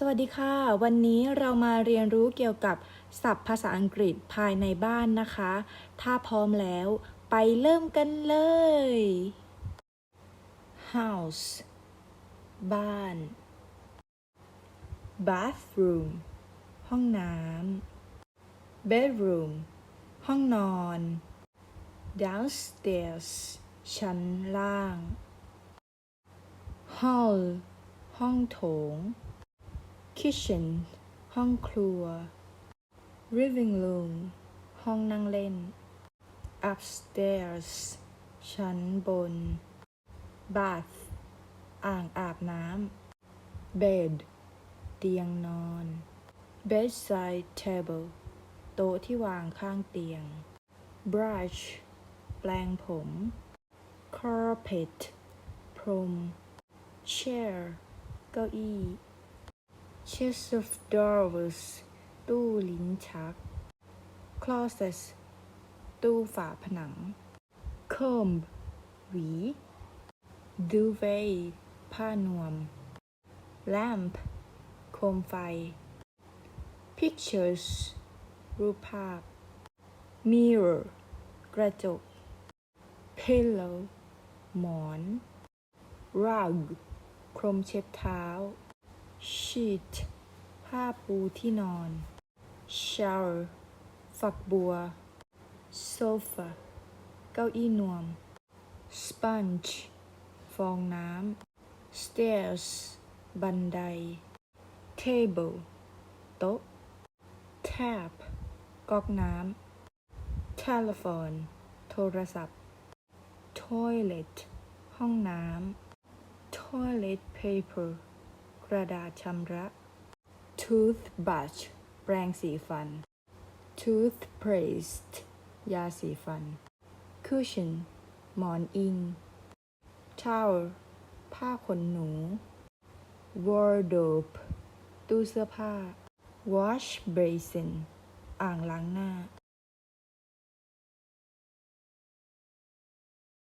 สวัสดีค่ะ วันนี้เรามาเรียนรู้เกี่ยวกับศัพท์ภาษาอังกฤษภายในบ้านนะคะ ถ้าพร้อมแล้วไปเริ่มกันเลย house บ้าน bathroom ห้องน้ำ bedroom ห้องนอน downstairs ชั้นล่าง hall ห้องโถง kitchen ห้องครัว living room ห้องนั่งเล่น upstairs ชั้นบน bath อ่างอาบน้ำ bed เตียงนอน bedside table โต๊ะที่วางข้างเตียง brush แปรงผม carpet พรม chair เก้าอี้ chest of drawers ตู้ลิ้นชัก closets ตู้ฝาผนัง comb หวี duvet ผ้านวม lamp โคมไฟ pictures รูปภาพ mirror กระจก pillow หมอน rug พรมเช็ดเท้า sheet ผ้าปูที่นอน shower ฝักบัว sofa เก้าอี้นวม sponge ฟองน้ำ stairs บันได table โต๊ะ tap ก๊อกน้ำ telephone โทรศัพท์ toilet ห้องน้ำ toilet paper กระดาษชำระ toothbrush แปรงสีฟัน toothpaste ยาสีฟัน cushion หมอนอิง towel ผ้าขนหนู wardrobe ตู้เสื้อผ้า wash basin อ่างล้างหน้า